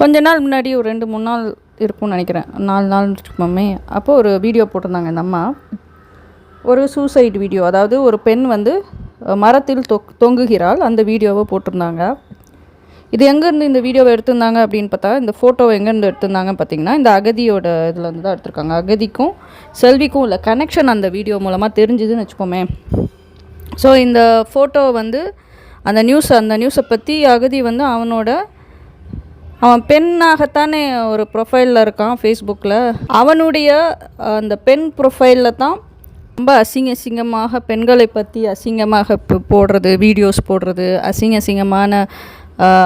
கொஞ்ச நாள் முன்னாடி ஒரு ரெண்டு மூணு நாள் இருக்கும்னு நினைக்கிறேன். நாலு நாள் வச்சுக்கோமே அப்போ ஒரு வீடியோ போட்டிருந்தாங்க இந்த அம்மா. ஒரு சூசைட் வீடியோ அதாவது ஒரு பெண் வந்து மரத்தில் தொக் தொங்குகிறாள். அந்த வீடியோவை போட்டிருந்தாங்க. இது எங்கேருந்து இந்த வீடியோவை எடுத்திருந்தாங்க அப்படின்னு பார்த்தா இந்த ஃபோட்டோவை எங்கேருந்து எடுத்திருந்தாங்க பார்த்தீங்கன்னா இந்த அகதியோட இதில் இருந்து தான் எடுத்திருக்காங்க. அகதிக்கும் செல்விக்கும் உள்ள கனெக்ஷன் அந்த வீடியோ மூலமாக தெரிஞ்சுதுன்னு வச்சுக்கோமே. ஸோ இந்த ஃபோட்டோ வந்து அந்த நியூஸ் அந்த நியூஸை பற்றி அகதி வந்து அவனோட அவன் பெண்ணாகத்தானே ஒரு ப்ரொஃபைலில் இருக்கான் ஃபேஸ்புக்கில் அவனுடைய அந்த பெண் ப்ரொஃபைலில் தான் ரொம்ப அசிங்க அசிங்கமாக பெண்களை பற்றி அசிங்கமாக போடுறது வீடியோஸ் போடுறது. அசிங்க அசிங்கமான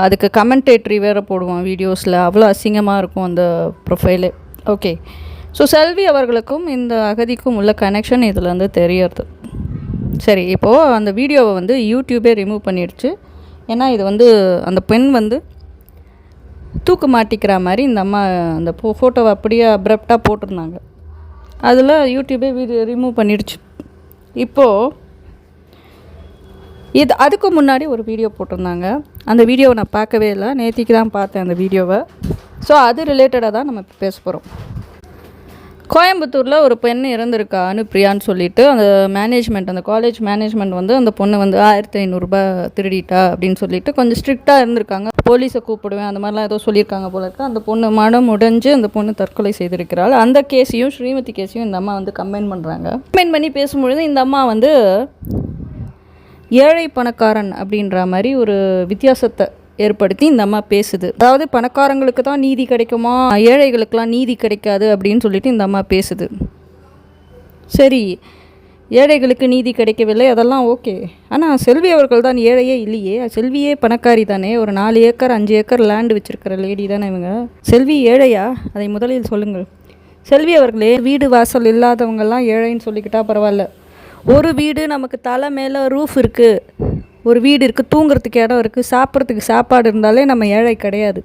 அதுக்கு கமெண்டேட்ரி வேறு போடுவான் வீடியோஸில் அவ்வளோ அசிங்கமாக இருக்கும் அந்த ப்ரொஃபைலே ஓகே ஸோ செல்வி அவர்களுக்கும் இந்த அகதிக்கும் உள்ள கனெக்ஷன் இதில் வந்து தெரியறது. சரி இப்போது அந்த வீடியோவை வந்து யூடியூபே ரிமூவ் பண்ணிடுச்சு. ஏன்னா இது வந்து அந்த பெண் வந்து தூக்கு மாட்டிக்கிற மாதிரி இந்த அம்மா அந்த ஃபோ ஃபோட்டோவை அப்படியே அப்ரப்டாக போட்டிருந்தாங்க. அதில் யூடியூபே வீடியோ ரிமூவ் பண்ணிடுச்சு. இப்போது இது அதுக்கு முன்னாடி ஒரு வீடியோ போட்டிருந்தாங்க. அந்த வீடியோவை நான் பார்க்கவே இல்லை. நேத்திக்கு தான் பார்த்தேன் அந்த வீடியோவை. ஸோ அது ரிலேட்டடாக தான் நம்ம இப்போ பேச போகிறோம் கோயம்புத்தூரில் ஒரு பெண் இறந்துருக்கா அனுப்பிரியான்னு சொல்லிட்டு. அந்த மேனேஜ்மெண்ட் அந்த காலேஜ் மேனேஜ்மெண்ட் வந்து அந்த பொண்ணு வந்து ஆயிரத்தி ஐநூறுரூபா திருடிட்டா அப்படின்னு சொல்லிட்டு கொஞ்சம் ஸ்ட்ரிக்டாக இருந்திருக்காங்க. போலீஸை கூப்பிடுவேன் அந்த மாதிரிலாம் ஏதோ சொல்லியிருக்காங்க போல இருக்கு. அந்த பொண்ணு மனம் உடைஞ்சு அந்த பொண்ணு தற்கொலை செய்திருக்கிறாள். அந்த கேஸையும் ஸ்ரீமதி கேஸையும் இந்த அம்மா வந்து கம்பைன் பண்ணுறாங்க கம்பைன் பண்ணி பேசும்பொழுது இந்த அம்மா வந்து ஏழை பணக்காரன் அப்படின்ற மாதிரி ஒரு வித்தியாசத்தை ஏற்படுத்தி இந்த அம்மா பேசுது. அதாவது பணக்காரங்களுக்கு தான் நீதி கிடைக்குமா? ஏழைகளுக்கெல்லாம் நீதி கிடைக்காது அப்படின்னு சொல்லிட்டு இந்த அம்மா பேசுது. சரி ஏழைகளுக்கு நீதி கிடைக்கவில்லை அதெல்லாம் ஓகே. ஆனால் செல்வி அவர்கள் தான் ஏழையே இல்லையே. செல்வியே பணக்காரி தானே. ஒரு நாலு ஏக்கர் அஞ்சு ஏக்கர் லேண்டு வச்சிருக்கிற லேடி தானே இவங்க. செல்வி ஏழையா? அதை முதலில் சொல்லுங்கள். செல்வி அவர்களே வீடு வாசல் இல்லாதவங்கெல்லாம் ஏழைன்னு சொல்லிக்கிட்டா பரவாயில்ல. ஒரு வீடு நமக்கு தலை மேலே ரூஃப் இருக்குது ஒரு வீடு இருக்குது தூங்குறதுக்கு இடம் இருக்குது சாப்பிட்றதுக்கு சாப்பாடு இருந்தாலே நம்ம ஏழை கிடையாது.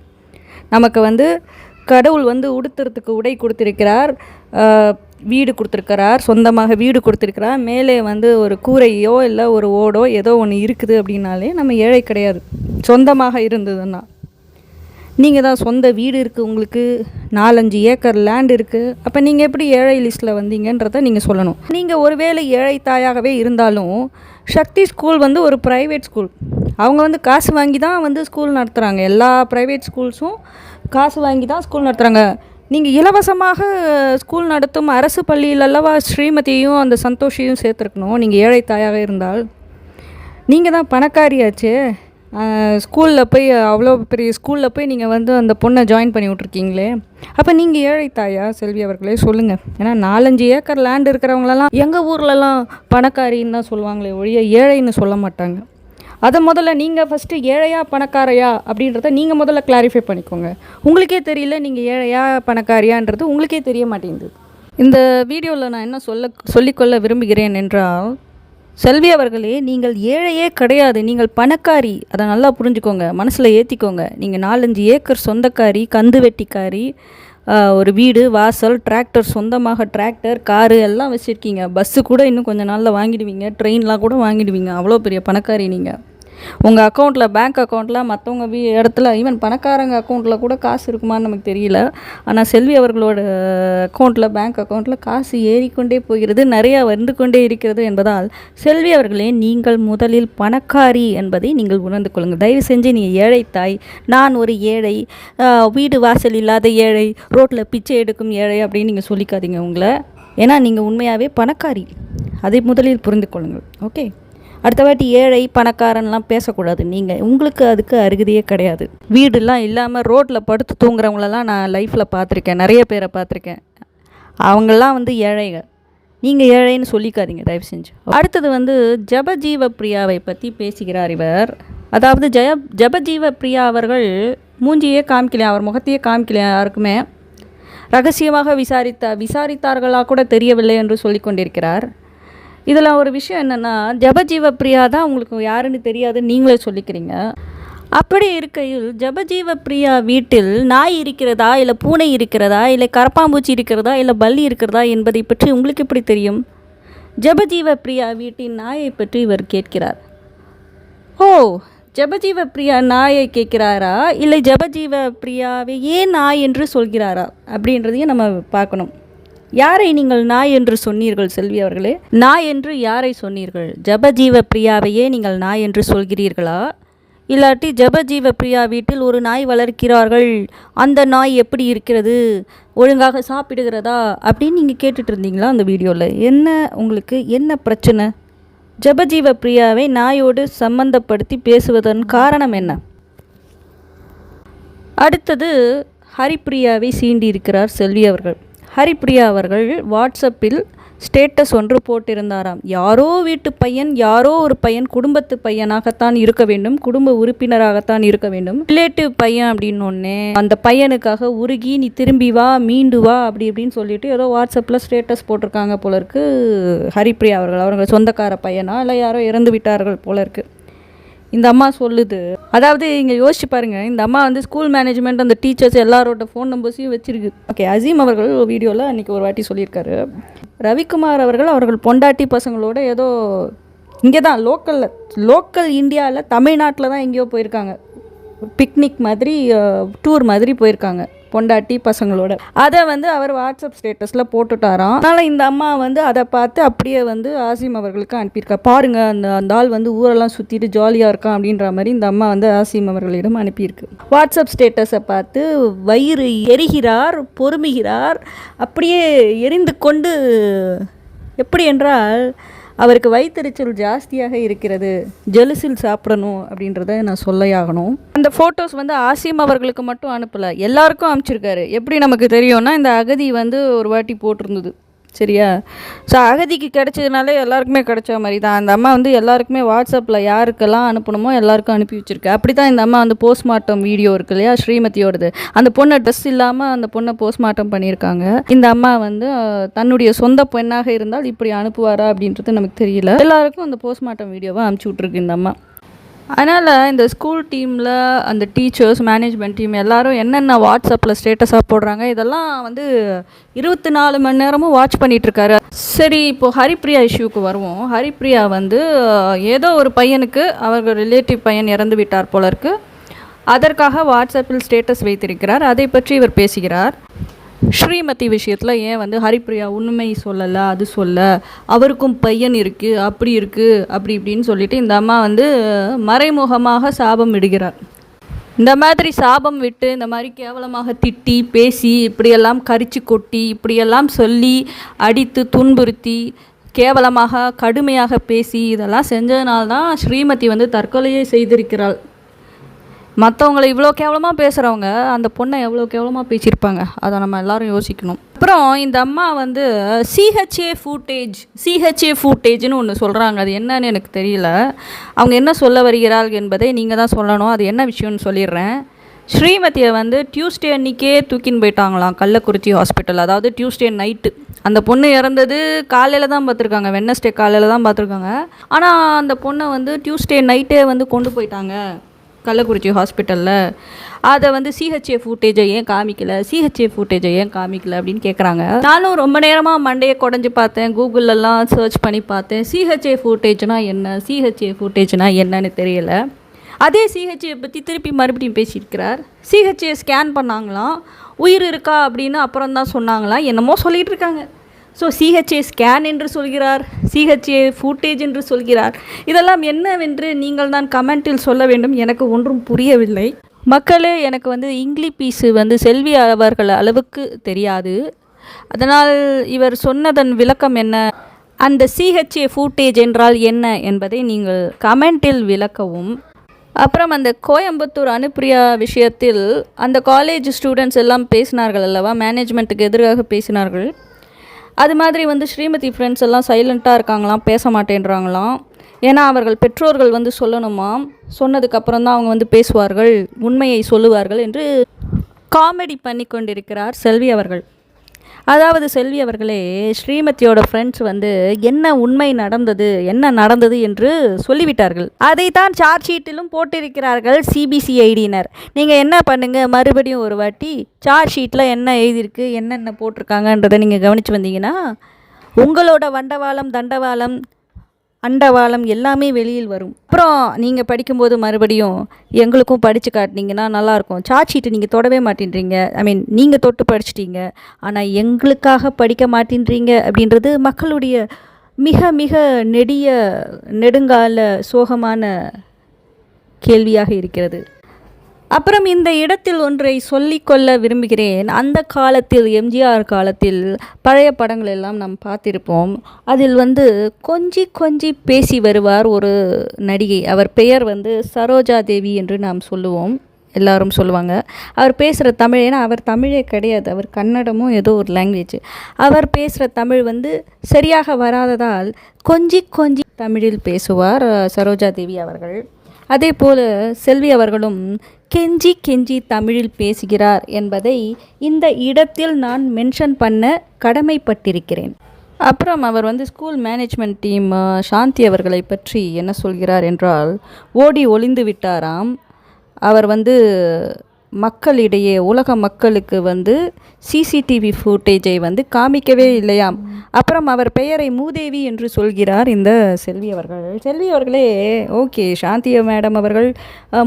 நமக்கு வந்து கடவுள் வந்து உடுத்துறதுக்கு உடை கொடுத்துருக்கிறார். வீடு கொடுத்துருக்கிறார் சொந்தமாக வீடு கொடுத்துருக்கிறார். மேலே வந்து ஒரு கூரையோ இல்லை ஒரு ஓடோ ஏதோ ஒன்று இருக்குது அப்படின்னாலே நம்ம ஏழை கிடையாது. சொந்தமாக இருந்ததுன்னா. நீங்கள் தான் சொந்த வீடு இருக்குது உங்களுக்கு நாலஞ்சு ஏக்கர் லேண்ட் இருக்குது அப்போ நீங்கள் எப்படி ஏழை லிஸ்ட்டில் வந்தீங்கன்றத நீங்கள் சொல்லணும். நீங்கள் ஒருவேளை ஏழை தாயாகவே இருந்தாலும் சக்தி ஸ்கூல் வந்து ஒரு ப்ரைவேட் ஸ்கூல் அவங்க வந்து காசு வாங்கி தான் வந்து ஸ்கூல் நடத்துகிறாங்க எல்லா ப்ரைவேட் ஸ்கூல்ஸும் காசு வாங்கி தான் ஸ்கூல் நடத்துகிறாங்க நீங்கள் இலவசமாக ஸ்கூல் நடத்தும் அரசு பள்ளியில் அல்லவா ஸ்ரீமதியையும் அந்த சந்தோஷையும் சேர்த்துருக்கணும். நீங்கள் ஏழை தாயாக இருந்தால். நீங்கள் தான் பணக்காரியாச்சே ஸ்கூலில் போய் அவ்வளோ பெரிய ஸ்கூலில் போய் நீங்கள் வந்து அந்த பொண்ணை ஜாயின் பண்ணி விட்ருக்கீங்களே அப்போ நீங்கள் ஏழை தாயா செல்வி அவர்களே சொல்லுங்கள் ஏன்னா நாலஞ்சு ஏக்கர் லேண்ட் இருக்கிறவங்களெல்லாம் எங்கள் ஊர்லலாம் பணக்காரின்னு தான் சொல்லுவாங்களே ஒழிய ஏழைன்னு சொல்ல மாட்டாங்க. அதை முதல்ல நீங்கள் ஃபஸ்ட்டு ஏழையா பணக்காரையா அப்படின்றத நீங்கள் முதல்ல கிளாரிஃபை பண்ணிக்கோங்க. உங்களுக்கே தெரியல நீங்கள் ஏழையா பணக்காரியான்றது உங்களுக்கே தெரிய மாட்டேங்குது. இந்த வீடியோவில் நான் என்ன சொல்ல சொல்லிக்கொள்ள விரும்புகிறேன் என்றால் செல்வி அவர்களே நீங்கள் ஏழையே கிடையாது நீங்கள் பணக்காரி. அதை நல்லா புரிஞ்சுக்கோங்க மனசில் ஏற்றிக்கோங்க நீங்கள் நாலஞ்சு ஏக்கர் சொந்தக்காரி கந்து வெட்டிக்காரி ஒரு வீடு வாசல் டிராக்டர் சொந்தமாக டிராக்டர் காரு எல்லாம் வச்சுருக்கீங்க. பஸ்ஸு கூட இன்னும் கொஞ்சம் நாளில் வாங்கிடுவீங்க ட்ரெயின்லாம் கூட வாங்கிடுவீங்க. அவ்வளோ பெரிய பணக்காரி நீங்கள் உங்கள் அக்கௌண்ட்டில் பேங்க் அக்கௌண்ட்டில் மற்றவங்க வீ இடத்துல ஈவன் பணக்காரங்க அக்கௌண்ட்டில் கூட காசு இருக்குமான்னு நமக்கு தெரியல. ஆனால் செல்வி அவர்களோட அக்கௌண்ட்டில் பேங்க் அக்கௌண்ட்டில் காசு ஏறிக்கொண்டே போகிறது நிறையா வந்து கொண்டே இருக்கிறது என்பதால் செல்வி அவர்களே நீங்கள் முதலில் பணக்காரி என்பதை நீங்கள் உணர்ந்து கொள்ளுங்கள். தயவு செஞ்சு நீங்கள் ஏழை தாய் நான் ஒரு ஏழை வீடு வாசல் இல்லாத ஏழை ரோட்டில் பிச்சை எடுக்கும் ஏழை அப்படின்னு நீங்கள் சொல்லிக்காதீங்க உங்களை. ஏன்னா நீங்கள் உண்மையாகவே பணக்காரி. அதை முதலில் புரிந்து கொள்ளுங்கள். ஓகே? அடுத்த வாட்டி ஏழை பணக்காரன்லாம் பேசக்கூடாது. நீங்கள் உங்களுக்கு அதுக்கு அருகதையே கிடையாது. வீடுலாம் இல்லாமல் ரோட்டில் படுத்து தூங்குறவங்களெல்லாம் நான் லைஃப்பில் பார்த்துருக்கேன். நிறைய பேரை பார்த்துருக்கேன். அவங்களாம் வந்து ஏழைகள். நீங்கள் ஏழைன்னு சொல்லிக்காதீங்க தயவு செஞ்சு. அடுத்தது வந்து ஜபஜீவ பிரியாவை பற்றி பேசுகிறார் இவர். அதாவது ஜெய ஜபஜீவ பிரியா அவர்கள் மூஞ்சியே காமிக்கலையா? அவர் முகத்தையே காமிக்கலையா யாருக்குமே? ரகசியமாக விசாரித்த விசாரித்தார்களா கூட தெரியவில்லை என்று சொல்லிக்கொண்டிருக்கிறார். இதில் ஒரு விஷயம் என்னென்னா ஜபஜீவ பிரியா தான் உங்களுக்கு யாருன்னு தெரியாது நீங்களே சொல்லிக்கிறீங்க. அப்படி இருக்கையில் ஜபஜீவ பிரியா வீட்டில் நாய் இருக்கிறதா இல்லை பூனை இருக்கிறதா இல்லை கரப்பாம்பூச்சி இருக்கிறதா இல்லை பல்லி இருக்கிறதா என்பதை பற்றி உங்களுக்கு எப்படி தெரியும்? ஜபஜீவ பிரியா வீட்டின் நாயை பற்றி இவர் கேட்கிறார். ஓ ஜபஜீவ பிரியா நாயை கேட்கிறாரா இல்லை ஜபஜீவ ஏன் நாய் என்று சொல்கிறாரா அப்படின்றதையும் நம்ம பார்க்கணும். யாரை நீங்கள் நாய் என்று சொன்னீர்கள் செல்வி அவர்களே? நாய் என்று யாரை சொன்னீர்கள்? ஜபஜீவ பிரியாவையே நீங்கள் நாய் என்று சொல்கிறீர்களா? இல்லாட்டி ஜபஜீவ பிரியா வீட்டில் ஒரு நாய் வளர்க்கிறார்கள் அந்த நாய் எப்படி இருக்கிறது? ஒழுங்காக சாப்பிடுகிறதா? அப்படின்னு நீங்கள் கேட்டுட்டு இருந்தீங்களா அந்த வீடியோவில் என்ன உங்களுக்கு என்ன பிரச்சனை? ஜபஜீவ பிரியாவை நாயோடு சம்பந்தப்படுத்தி பேசுவதன் காரணம் என்ன? அடுத்தது ஹரிப்பிரியாவை சீண்டியிருக்கிறார் செல்வி அவர்கள். ஹரிப்ரியா அவர்கள் வாட்ஸ்அப்பில் ஸ்டேட்டஸ் ஒன்று போட்டிருந்தாராம். யாரோ வீட்டு பையன் யாரோ ஒரு பையன் குடும்பத்து பையனாகத்தான் இருக்க வேண்டும் குடும்ப உறுப்பினராகத்தான் இருக்க வேண்டும். ரிலேட்டிவ் பையன் அப்படின்னு ஒன்னே அந்த பையனுக்காக உருகி நீ திரும்பி வா மீண்டு வா அப்படி இப்படின்னு சொல்லிட்டு ஏதோ வாட்ஸ்அப்பில் ஸ்டேட்டஸ் போட்டிருக்காங்க போல இருக்கு ஹரிப்ரியா அவர்கள். அவர்கள் சொந்தக்கார பையனா இல்லை யாரோ இறந்து விட்டார்கள் போல இருக்குது இந்த அம்மா சொல்லுது. அதாவது இங்கே யோசிச்சு பாருங்க இந்த அம்மா வந்து ஸ்கூல் மேனேஜ்மெண்ட் அந்த டீச்சர்ஸ் எல்லாரோட ஃபோன் நம்பர்ஸையும் வச்சிருக்கு. ஓகே அசீம் அவர்கள் வீடியோவில் அன்றைக்கி ஒரு வாட்டி சொல்லியிருக்காரு. ரவிக்குமார் அவர்கள் அவர்கள் பொண்டாட்டி பசங்களோட ஏதோ இங்கே தான் லோக்கலில் லோக்கல் இந்தியாவில் தமிழ்நாட்டில் தான் எங்கேயோ போயிருக்காங்க. பிக்னிக் மாதிரி டூர் மாதிரி போயிருக்காங்க. பொண்டாட்டி பசங்களோட. அதை வந்து அவர் வாட்ஸ்அப் ஸ்டேட்டஸில் போட்டுட்டாராம். அதனால் இந்த அம்மா வந்து அதை பார்த்து அப்படியே வந்து ஆசிம் அவர்களுக்கு அனுப்பியிருக்கா. பாருங்க அந்த அந்த ஆள் வந்து ஊரெல்லாம் சுற்றிட்டு ஜாலியாக இருக்கான் அப்படின்ற மாதிரி இந்த அம்மா வந்து ஆசிம் அவர்களிடம் அனுப்பியிருக்கு. வாட்ஸ்அப் ஸ்டேட்டஸை பார்த்து வயிறு எரிகிறார் பொறுமுகிறார் அப்படியே எரிந்து கொண்டு எப்படி என்றால் அவருக்கு வயிற்றுச்சல் ஜாஸ்தியாக இருக்கிறது. ஜெலுசில் சாப்பிடணும் அப்படின்றத நான் சொல்லையாகணும் அந்த ஃபோட்டோஸ் வந்து ஆசிம் அவர்களுக்கு மட்டும் அனுப்பலை. எல்லாருக்கும் அனுப்பிச்சிருக்காரு. எப்படி நமக்கு தெரியும்னா இந்த அகதி வந்து ஒரு வாட்டி போட்டிருந்தது. சரியா? ஸோ அகதிக்கு கிடச்சதுனாலே எல்லாருக்குமே கிடைச்ச மாதிரி தான் அந்த அம்மா வந்து எல்லாருக்குமே வாட்ஸ்அப்பில் யாருக்கெல்லாம் அனுப்பணுமோ எல்லாருக்கும் அனுப்பி வச்சுருக்கு. அப்படி தான் இந்த அம்மா வந்து போஸ்ட்மார்ட்டம் வீடியோ இருக்கு இல்லையா ஸ்ரீமதியோடது. அந்த பொண்ணை ட்ரெஸ் இல்லாமல் அந்த பொண்ணை போஸ்ட்மார்ட்டம் பண்ணியிருக்காங்க. இந்த அம்மா வந்து தன்னுடைய சொந்த பெண்ணாக இருந்தால் இப்படி அனுப்புவாரா அப்படின்றது நமக்கு தெரியல. எல்லாருக்கும் அந்த போஸ்ட்மார்ட்டம் வீடியோவை அனுப்பிச்சி விட்ருக்கு இந்த அம்மா. அதனால் இந்த ஸ்கூல் டீமில் அந்த டீச்சர்ஸ் மேனேஜ்மெண்ட் டீம் எல்லாரும் என்னென்ன வாட்ஸ்அப்பில் ஸ்டேட்டஸாக போடுறாங்க இதெல்லாம் வந்து இருபத்தி நாலு மணி நேரமும் வாட்ச் பண்ணிகிட்ருக்காரு சரி இப்போது ஹரிப்ரியா இஷ்யூக்கு வருவோம். ஹரிப்ரியா வந்து ஏதோ ஒரு பையனுக்கு அவர்கள் ரிலேட்டிவ் பையன் இறந்து விட்டார் போல இருக்குது அதற்காக வாட்ஸ்அப்பில் ஸ்டேட்டஸ் வைத்திருக்கிறார். அதை பற்றி இவர் பேசுகிறார். ஸ்ரீமதி விஷயத்தில் ஏன் வந்து ஹரிப்ரியா உண்மை சொல்லலை அது சொல்ல? அவருக்கும் பையன் இருக்குது அப்படி இருக்குது அப்படி இப்படின்னு சொல்லிட்டு இந்த அம்மா வந்து மறைமுகமாக சாபம் விடுகிறார். இந்த மாதிரி சாபம் விட்டு இந்த மாதிரி கேவலமாக திட்டி பேசி இப்படியெல்லாம் கரிச்சு கொட்டி இப்படியெல்லாம் சொல்லி அடித்து துன்புறுத்தி கேவலமாக கடுமையாக பேசி இதெல்லாம் செஞ்சதுனால்தான் ஸ்ரீமதி வந்து தற்கொலையை செய்திருக்கிறாள். மற்றவங்களை இவ்வளோ கேவலமாக பேசுகிறவங்க அந்த பொண்ணை எவ்வளோ கேவலமாக பேசியிருப்பாங்க? அதை நம்ம எல்லாரும் யோசிக்கணும். அப்புறம் இந்த அம்மா வந்து சிஹெச்ஏ ஃபூட்டேஜ் சிஹெச்ஏ ஃபூட்டேஜ்னு ஒன்று சொல்கிறாங்க அது என்னன்னு எனக்கு தெரியல. அவங்க என்ன சொல்ல வருகிறார்கள் என்பதை நீங்கள் தான் சொல்லணும். அது என்ன விஷயம்னு சொல்லிடுறேன். ஸ்ரீமதியை வந்து டியூஸ்டே அன்னைக்கே தூக்கின்னு போயிட்டாங்களாம் கள்ளக்குறிச்சி ஹாஸ்பிட்டல் அதாவது டியூஸ்டே நைட்டு அந்த பொண்ணு இறந்தது காலையில் தான் பார்த்துருக்காங்க. வெனஸ்டே காலையில் தான் பார்த்துருக்காங்க. ஆனால் அந்த பொண்ணை வந்து டியூஸ்டே நைட்டே வந்து கொண்டு போயிட்டாங்க. கள்ளக்குறிச்சி ஹாஸ்பிட்டலில் அதை வந்து சிஹெச்ஏ ஃபுட்டேஜை ஏன் காமிக்கல? சிஹெச்ஏ ஃபுட்டேஜை ஏன் காமிக்கல அப்படின்னு கேட்குறாங்க நானும் ரொம்ப நேரமாக மண்டையை குடஞ்சி பார்த்தேன். கூகுளெல்லாம் சர்ச் பண்ணி பார்த்தேன். சிஹெச்ஏ ஃபுட்டேஜ்னா என்ன? சிஹெச்ஏ ஃபுட்டேஜ்னா என்னன்னு தெரியல. அதே சிஹெச்ஏ பற்றி திருப்பி மறுபடியும் பேசியிருக்கிறார். சிஹெச்ஏ ஸ்கேன் பண்ணாங்களாம். உயிர் இருக்கா அப்படின்னு அப்புறம் தான் சொன்னாங்களாம். என்னமோ சொல்லிகிட்டு இருக்காங்க. ஸோ சிஹெச்ஏ ஸ்கேன் என்று சொல்கிறார் சிஹெச்ஏ ஃபூட்டேஜ் என்று சொல்கிறார். இதெல்லாம் என்னவென்று நீங்கள் தான் கமெண்ட்டில் சொல்ல வேண்டும். எனக்கு ஒன்றும் புரியவில்லை. மக்களே எனக்கு வந்து இங்கிலீஷ் பீஸு வந்து செல்வி அவர்கள் அளவுக்கு தெரியாது. அதனால் இவர் சொன்னதன் விளக்கம் என்ன? அந்த சிஹெச்ஏ ஃபூட்டேஜ் என்றால் என்ன என்பதை நீங்கள் கமெண்டில் விளக்கவும். அப்புறம் அந்த கோயம்புத்தூர் அனுப்பிரியா விஷயத்தில் அந்த காலேஜ் ஸ்டூடெண்ட்ஸ் எல்லாம் பேசினார்கள் அல்லவா? மேனேஜ்மெண்ட்டுக்கு எதிராக பேசினார்கள். அது மாதிரி வந்து ஸ்ரீமதி ஃப்ரெண்ட்ஸ் எல்லாம் சைலண்ட்டாக இருக்காங்களாம் பேச மாட்டேன்றாங்களாம். ஏன்னா அவர்கள் பெற்றோர்கள் வந்து சொல்லணுமா? சொன்னதுக்கப்புறம் தான் அவங்க வந்து பேசுவார்கள் உண்மையை சொல்லுவார்கள் என்று காமெடி பண்ணி கொண்டிருக்கிறார் செல்வி அவர்கள். அதாவது செல்வி அவர்களே ஸ்ரீமதியோட ஃப்ரெண்ட்ஸ் வந்து என்ன உண்மை நடந்தது? என்ன நடந்தது? என்று சொல்லிவிட்டார்கள். அதை தான் சார்ஜ் ஷீட்டிலும் போட்டிருக்கிறார்கள் சிபிசிஐடியினர் நீங்கள் என்ன பண்ணுங்க? மறுபடியும் ஒரு வாட்டி சார்ஜ் ஷீட்டில் என்ன எழுதியிருக்கு என்னென்ன போட்டிருக்காங்கன்றதை நீங்கள் கவனித்து வந்தீங்கன்னா உங்களோட வண்டவாளம் தண்டவாளம் அண்டவாளம் எல்லாமே வெளியில் வரும். அப்புறம் நீங்கள் படிக்கும்போது மறுபடியும் எங்களுக்கும் படித்து காட்டினீங்கன்னா நல்லாயிருக்கும். சார்ட் நீங்கள் தொடவே மாட்டேன்றீங்க. ஐ மீன் நீங்கள் தொட்டு படிச்சிட்டீங்க. ஆனால் எங்களுக்காக படிக்க மாட்டேன்றீங்க அப்படின்றது மக்களுடைய மிக மிக நெடிய நெடுங்கால சோகமான கேள்வியாக இருக்கிறது. அப்புறம் இந்த இடத்தில் ஒன்றை சொல்லிக்கொள்ள விரும்புகிறேன். அந்த காலத்தில் எம்ஜிஆர் காலத்தில் பழைய படங்கள் எல்லாம் நாம் பார்த்திருப்போம். அதில் வந்து கொஞ்சி கொஞ்சி பேசி வருவார் ஒரு நடிகை. அவர் பெயர் வந்து சரோஜா தேவி என்று நாம் சொல்லுவோம். எல்லாரும் சொல்லுவாங்க. அவர் பேசுகிற தமிழ் ஏன்னா அவர் தமிழே கிடையாது. அவர் கன்னடமும் ஏதோ ஒரு லாங்குவேஜ் அவர் பேசுகிற தமிழ் வந்து சரியாக வராததால் கொஞ்சி கொஞ்சி தமிழில் பேசுவார் சரோஜா தேவி அவர்கள். அதே போல் செல்வி அவர்களும் கெஞ்சி கெஞ்சி தமிழில் பேசுகிறார் என்பதை இந்த இடத்தில் நான் மென்ஷன் பண்ண கடமைப்பட்டிருக்கிறேன். அப்புறம் அவர் வந்து ஸ்கூல் மேனேஜ்மெண்ட் டீம் சாந்தி அவர்களை பற்றி என்ன சொல்கிறார் என்றால் ஓடி ஒளிந்து விட்டாராம். அவர் வந்து மக்களிடையே உலக மக்களுக்கு வந்து சிசிடிவி ஃபுட்டேஜை வந்து காமிக்கவே இல்லையாம். அப்புறம் அவர் பெயரை மூதேவி என்று சொல்கிறார் இந்த செல்வி அவர்கள். செல்வி அவர்களே ஓகே சாந்தி மேடம் அவர்கள்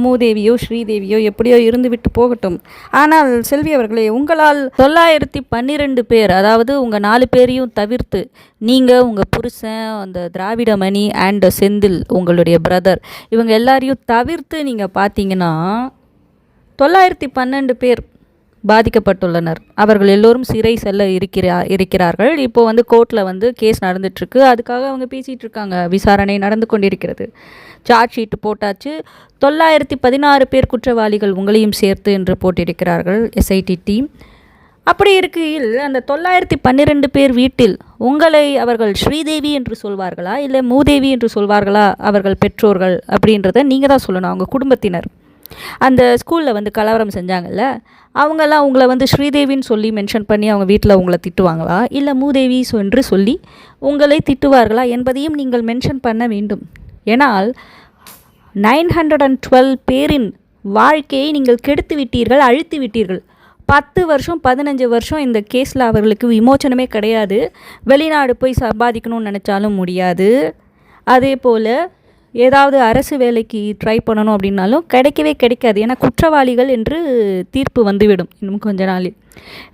மூதேவியோ ஸ்ரீதேவியோ எப்படியோ இருந்து விட்டு போகட்டும். ஆனால் செல்வி அவர்களே உங்களால் தொள்ளாயிரத்தி பன்னிரெண்டு பேர் அதாவது உங்கள் நாலு பேரையும் தவிர்த்து நீங்கள் உங்கள் புருஷன் அந்த திராவிடமணி அண்ட் செந்தில் உங்களுடைய பிரதர் இவங்க எல்லாரையும் தவிர்த்து நீங்கள் பார்த்தீங்கன்னா தொள்ளாயிரத்தி பன்னெண்டு பேர் பாதிக்கப்பட்டுள்ளனர். அவர்கள் எல்லோரும் சிறை செல்ல இருக்கிறா இருக்கிறார்கள். இப்போ வந்து கோர்ட்டில் வந்து கேஸ் நடந்துட்டுருக்கு. அதுக்காக அவங்க பேசிகிட்டு இருக்காங்க விசாரணை நடந்து கொண்டிருக்கிறது. சார்ஜ் ஷீட் போட்டாச்சு. தொள்ளாயிரத்தி பதினாறு பேர் குற்றவாளிகள் உங்களையும் சேர்த்து என்று போட்டிருக்கிறார்கள் எஸ்ஐடி டீம் அப்படி இருக்கையில் அந்த தொள்ளாயிரத்தி பன்னிரெண்டு பேர் வீட்டில் உங்களை அவர்கள் ஸ்ரீதேவி என்று சொல்வார்களா? இல்லை மூதேவி என்று சொல்வார்களா? அவர்கள் பெற்றோர்கள் அப்படின்றத நீங்கள் தான் சொல்லணும். அவங்க குடும்பத்தினர். அந்த ஸ்கூலில் வந்து கலவரம் செஞ்சாங்கல்ல அவங்கெல்லாம் உங்களை வந்து ஸ்ரீதேவின்னு சொல்லி மென்ஷன் பண்ணி அவங்க வீட்டில் உங்களை திட்டுவாங்களா? இல்லை மூதேவி என்று சொல்லி உங்களை திட்டுவார்களா என்பதையும் நீங்கள் மென்ஷன் பண்ண வேண்டும். ஏனால் நைன் ஹண்ட்ரட் அண்ட் டுவெல் பேரின் வாழ்க்கையை நீங்கள் கெடுத்து விட்டீர்கள் அழித்து விட்டீர்கள். பத்து வருஷம் பதினஞ்சு வருஷம் இந்த கேஸில் அவர்களுக்கு விமோச்சனமே கிடையாது. வெளிநாடு போய் சம்பாதிக்கணும்னு நினச்சாலும் முடியாது. அதே போல் ஏதாவது அரசு வேலைக்கு ட்ரை பண்ணணும் அப்படின்னாலும் கிடைக்கவே கிடைக்காது. ஏன்னா குற்றவாளிகள் என்று தீர்ப்பு வந்துவிடும் இன்னும் கொஞ்ச நாளில்.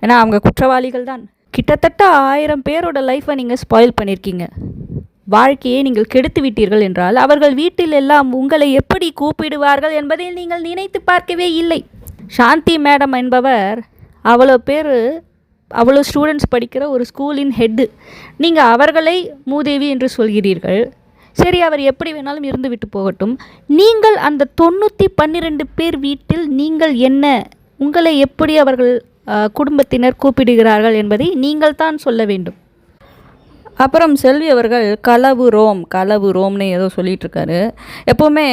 ஏன்னா அவங்க குற்றவாளிகள் தான். கிட்டத்தட்ட ஆயிரம் பேரோட லைஃப்பை நீங்கள் ஸ்பாயில் பண்ணியிருக்கீங்க வாழ்க்கையை நீங்கள் கெடுத்து விட்டீர்கள் என்றால் அவர்கள் வீட்டில் எல்லாம் உங்களை எப்படி கூப்பிடுவார்கள் என்பதை நீங்கள் நினைத்து பார்க்கவே இல்லை. சாந்தி மேடம் என்பவர் அவ்வளோ பேர் அவ்வளோ ஸ்டூடெண்ட்ஸ் படிக்கிற ஒரு ஸ்கூலின் ஹெட்டு நீங்கள் அவர்களை மூதேவி என்று சொல்கிறீர்கள். சரி அவர் எப்படி வேணாலும் இருந்து விட்டு போகட்டும். நீங்கள் அந்த தொண்ணூற்றி பன்னிரெண்டு பேர் வீட்டில் நீங்கள் என்ன உங்களை எப்படி அவர்கள் குடும்பத்தினர் கூப்பிடுகிறார்கள் என்பதை நீங்கள் தான் சொல்ல வேண்டும். அப்புறம் செல்வி அவர்கள் களவு ரோம் களவு ரோம்னு ஏதோ சொல்லிட்டு இருக்காரு எப்போவுமே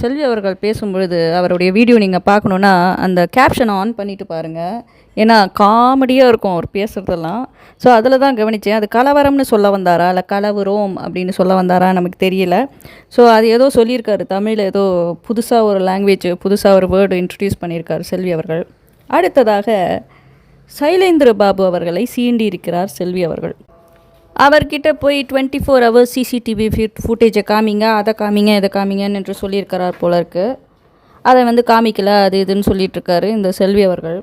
செல்வி அவர்கள் பேசும்பொழுது அவருடைய வீடியோ நீங்கள் பார்க்கணுன்னா அந்த கேப்ஷனை ஆன் பண்ணிட்டு பாருங்கள் ஏன்னா காமெடியாக இருக்கும் அவர் பேசுகிறதெல்லாம் ஸோ அதில் தான் கவனித்தேன் அது கலவரம்னு சொல்ல வந்தாரா? இல்லை களவு ரோம் அப்படின்னு சொல்ல வந்தாரா? நமக்கு தெரியல. ஸோ அது ஏதோ சொல்லியிருக்காரு. தமிழில் ஏதோ புதுசாக ஒரு லாங்குவேஜ் புதுசாக ஒரு வேர்டு இன்ட்ரடியூஸ் பண்ணியிருக்காரு செல்வி அவர்கள். அடுத்ததாக சைலேந்திர பாபு அவர்களை சீண்டி இருக்கிறார் செல்வி அவர்கள். அவர்கிட்ட போய் டுவெண்ட்டி ஃபோர் ஹவர்ஸ் சிசிடிவி ஃபுட்டேஜை காமிங்க அதை காமிங்க இதை காமிங்கன்னு என்று சொல்லியிருக்கிறார் போல இருக்குது அதை வந்து காமிக்கல அது இதுன்னு சொல்லிட்டுருக்காரு இந்த செல்வி அவர்கள்.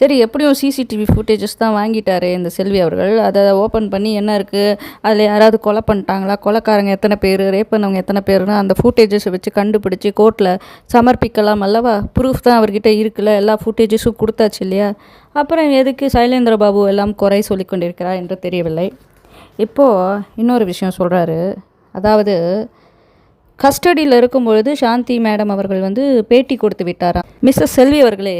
சரி எப்படியும் சிசிடிவி ஃபுட்டேஜஸ் தான் வாங்கிட்டாரு இந்த செல்வி அவர்கள். அதை ஓப்பன் பண்ணி என்ன இருக்குது அதில் யாராவது கொலை பண்ணிட்டாங்களா? கொலைக்காரங்க எத்தனை பேர்? ரேப் பண்ணவங்க எத்தனை பேர்னு அந்த ஃபுட்டேஜஸை வச்சு கண்டுபிடிச்சி கோர்ட்டில் சமர்ப்பிக்கலாம் அல்லவா? ப்ரூஃப் தான் அவர்கிட்ட இருக்குல்ல எல்லா ஃபுட்டேஜஸும் கொடுத்தாச்சு இல்லையா? அப்புறம் எதுக்கு சைலேந்திர பாபு எல்லாம் குறை சொல்லி கொண்டிருக்கிறார் என்று தெரியவில்லை. இப்போது இன்னொரு விஷயம் சொல்கிறாரு அதாவது கஸ்டடியில் இருக்கும்பொழுது சாந்தி மேடம் அவர்கள் வந்து பேட்டி கொடுத்து விட்டாராம். மிஸ்ஸஸ் செல்வி அவர்களே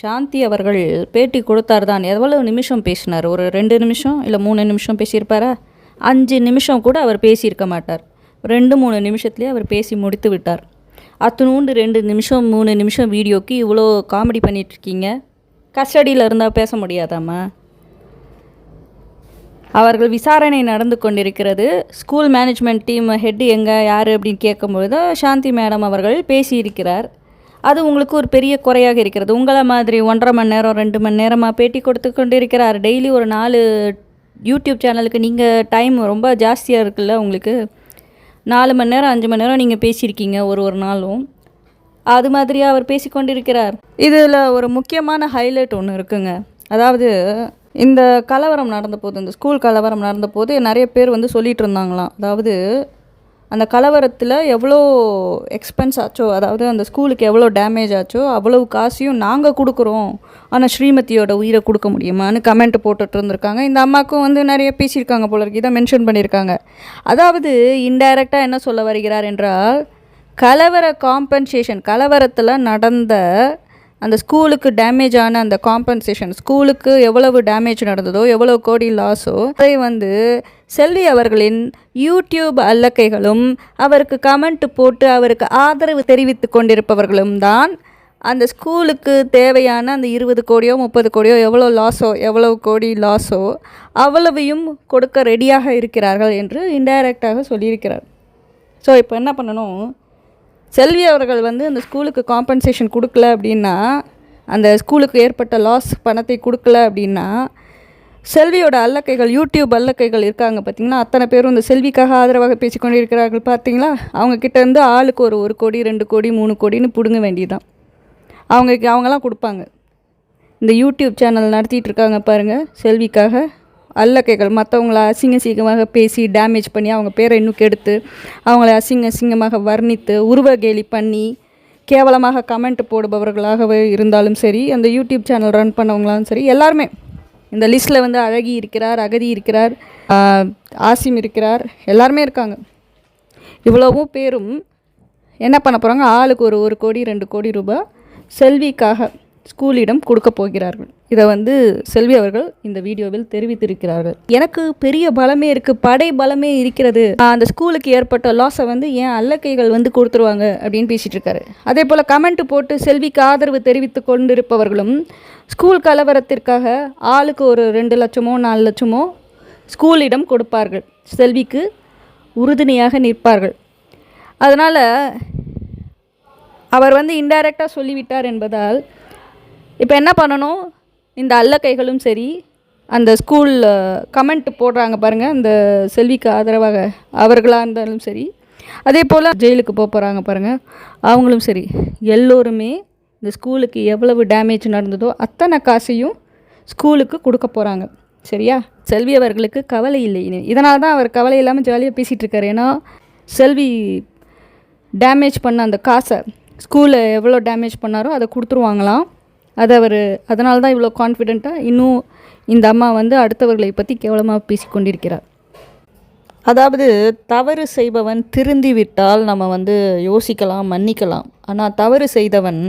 சாந்தி அவர்கள் பேட்டி கொடுத்தார் தான் எவ்வளவு நிமிஷம் பேசினார்? ஒரு ரெண்டு நிமிஷம் இல்லை மூணு நிமிஷம் பேசியிருப்பாரா? அஞ்சு நிமிஷம் கூட அவர் பேசியிருக்க மாட்டார். ரெண்டு மூணு நிமிஷத்துலேயே அவர் பேசி முடித்து விட்டார். அத்தனூண்டு ரெண்டு நிமிஷம் மூணு நிமிஷம் வீடியோக்கு இவ்வளோ காமெடி பண்ணிகிட்ருக்கீங்க கஸ்டடியில் இருந்தால் பேச முடியாதாம்மா? அவர்கள் விசாரணை நடந்து கொண்டிருக்கிறது. ஸ்கூல் மேனேஜ்மெண்ட் டீம் ஹெட் எங்கே யார் அப்படின்னு கேட்கும்பொழுது சாந்தி மேடம் அவர்கள் பேசியிருக்கிறார். அது உங்களுக்கு ஒரு பெரிய குறையாக இருக்கிறது. உங்களை மாதிரி ஒன்றரை மணி நேரம் ரெண்டு மணி நேரமாக பேட்டி கொடுத்து கொண்டிருக்கிறார். டெய்லி ஒரு நாலு யூடியூப் சேனலுக்கு நீங்கள் டைம் ரொம்ப ஜாஸ்தியாக இருக்குல்ல உங்களுக்கு? நாலு மணி நேரம் அஞ்சு மணி நேரம் நீங்கள் பேசியிருக்கீங்க ஒரு ஒரு நாளும். அது மாதிரியா அவர் பேசிக்கொண்டிருக்கிறார் இதில் ஒரு முக்கியமான ஹைலைட் ஒன்று இருக்குங்க. அதாவது இந்த கலவரம் நடந்தபோது இந்த ஸ்கூல் கலவரம் நடந்தபோது நிறைய பேர் வந்து சொல்லிட்டு இருந்தாங்களாம். அதாவது அந்த கலவரத்தில் எவ்வளோ எக்ஸ்பென்ஸ் ஆச்சோ அதாவது அந்த ஸ்கூலுக்கு எவ்வளோ டேமேஜ் ஆச்சோ அவ்வளவு காசையும் நாங்கள் கொடுக்குறோம். ஆனால் ஸ்ரீமதியோட உயிரை கொடுக்க முடியுமான்னு கமெண்ட் போட்டுட்டு இருந்திருக்காங்க. இந்த அம்மாவுக்கும் வந்து நிறைய பேசியிருக்காங்க போல இருக்கு. இதை மென்ஷன் பண்ணியிருக்காங்க. அதாவது இன்டைரக்டாக என்ன சொல்ல வருகிறார் என்றால் கலவர காம்பன்சேஷன் கலவரத்தில் நடந்த அந்த ஸ்கூலுக்கு டேமேஜ் ஆன அந்த காம்பன்சேஷன் ஸ்கூலுக்கு எவ்வளவு டேமேஜ் நடந்ததோ எவ்வளவு கோடி லாஸோ அதை வந்து செல்வி அவர்களின் யூடியூப் அல்லக்கைகளும் அவருக்கு கமெண்ட் போட்டு அவருக்கு ஆதரவு தெரிவித்து கொண்டிருப்பவர்களும் தான் அந்த ஸ்கூலுக்கு தேவையான அந்த இருபது கோடியோ முப்பது கோடியோ எவ்வளோ லாஸோ எவ்வளவு கோடி லாஸோ அவ்வளவையும் கொடுக்க ரெடியாக இருக்கிறார்கள் என்று இன்டைரக்டாக சொல்லியிருக்கிறார். ஸோ இப்போ என்ன பண்ணணும்? செல்வி அவர்கள் வந்து அந்த ஸ்கூலுக்கு காம்பன்சேஷன் கொடுக்கல அப்படின்னா அந்த ஸ்கூலுக்கு ஏற்பட்ட லாஸ் பணத்தை கொடுக்கல அப்படின்னா செல்வியோட அல்லக்கைகள் யூடியூப் அல்லக்கைகள் இருக்காங்க பார்த்தீங்கன்னா அத்தனை பேரும் இந்த செல்விக்காக ஆதரவாக பேசிக்கொண்டு இருக்கிறார்கள் பார்த்தீங்களா? அவங்கக்கிட்ட இருந்து ஆளுக்கு ஒரு ஒரு கோடி ரெண்டு கோடி மூணு கோடின்னு பிடுங்க வேண்டியதுதான். அவங்க அவங்கெல்லாம் கொடுப்பாங்க. இந்த யூடியூப் சேனல் நடத்திட்டு இருக்காங்க பாருங்கள் செல்விக்காக. அல்லக்கைகள் மற்றவங்கள அசிங்க அசிங்கமாக பேசி டேமேஜ் பண்ணி அவங்க பேரை இன்னும் கெடுத்து அவங்கள அசிங்க அசிங்கமாக வர்ணித்து உருவகேலி பண்ணி கேவலமாக கமெண்ட் போடுபவர்களாகவே இருந்தாலும் சரி அந்த யூடியூப் சேனல் ரன் பண்ணவங்களாலும் சரி எல்லாருமே இந்த லிஸ்ட்டில் வந்து அழகி இருக்கிறார் அகதி இருக்கிறார் ஆசிம் இருக்கிறார் எல்லாருமே இருக்காங்க. இவ்வளவும் பேரும் என்ன பண்ண போகிறாங்க ஆளுக்கு ஒரு ஒரு கோடி ரெண்டு கோடி ரூபாய் செல்விக்காக ஸ்கூலிடம் கொடுக்க போகிறார்கள். இதை வந்து செல்வி அவர்கள் இந்த வீடியோவில் தெரிவித்திருக்கிறார்கள். எனக்கு பெரிய பலமே இருக்குது படை பலமே இருக்கிறது. அந்த ஸ்கூலுக்கு ஏற்பட்ட லாஸை வந்து ஏன் அல்லக்கைகள் வந்து கொடுத்துருவாங்க அப்படின்னு பேசிட்டு இருக்காரு. அதே போல் கமெண்ட் போட்டு செல்விக்கு ஆதரவு தெரிவித்து கொண்டிருப்பவர்களும் ஸ்கூல் கலவரத்திற்காக ஆளுக்கு ஒரு ரெண்டு லட்சமோ நாலு லட்சமோ ஸ்கூலிடம் கொடுப்பார்கள். செல்விக்கு உறுதுணையாக நிற்பார்கள். அதனால் அவர் வந்து இன்டைரக்டாக சொல்லிவிட்டார் என்பதால் இப்போ என்ன பண்ணணும்? இந்த அல்லக்கைகளும் சரி அந்த ஸ்கூல் கமெண்ட் போடுறாங்க பாருங்கள் அந்த செல்விக்கு ஆதரவாக அவர்களாக இருந்தாலும் சரி அதே போல் ஜெயிலுக்கு போக போகிறாங்க பாருங்கள் அவங்களும் சரி. எல்லோருமே இந்த ஸ்கூலுக்கு எவ்வளவு டேமேஜ் நடந்ததோ அத்தனை காசையும் ஸ்கூலுக்கு கொடுக்க போகிறாங்க சரியா? செல்வி அவர்களுக்கு கவலை இல்லை இனி. இதனால தான் அவர் கவலை இல்லாமல் ஜாலியாக பேசிகிட்டு இருக்காரு. ஏன்னா செல்வி டேமேஜ் பண்ண அந்த காசை ஸ்கூலில் எவ்வளோ டேமேஜ் பண்ணாரோ அதை கொடுத்துருவாங்களாம். அது அவர் அதனால தான் இவ்வளோ கான்ஃபிடெண்ட்டாக இன்னும் இந்த அம்மா வந்து அடுத்தவர்களை பற்றி கேவலமாக பேசி கொண்டிருக்கிறார் அதாவது தவறு செய்பவன் திருந்தி விட்டால் நம்ம வந்து யோசிக்கலாம் மன்னிக்கலாம். ஆனால் தவறு செய்தவன்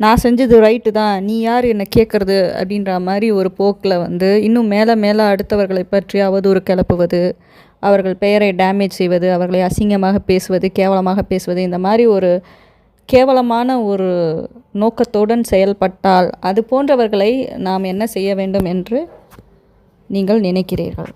நான் செஞ்சது ரைட்டு தான் நீ யார் என்னை கேட்குறது? அப்படின்ற மாதிரி ஒரு போக்கில் வந்து இன்னும் மேலே மேலே அடுத்தவர்களை பற்றி அவதூறு கிளப்புவது அவர்கள் பெயரை டேமேஜ் செய்வது அவர்களை அசிங்கமாக பேசுவது கேவலமாக பேசுவது இந்த மாதிரி ஒரு கேவலமான ஒரு நோக்கத்துடன் செயல்பட்டால் அது போன்றவர்களை நாம் என்ன செய்ய வேண்டும் என்று நீங்கள் நினைக்கிறீர்கள்.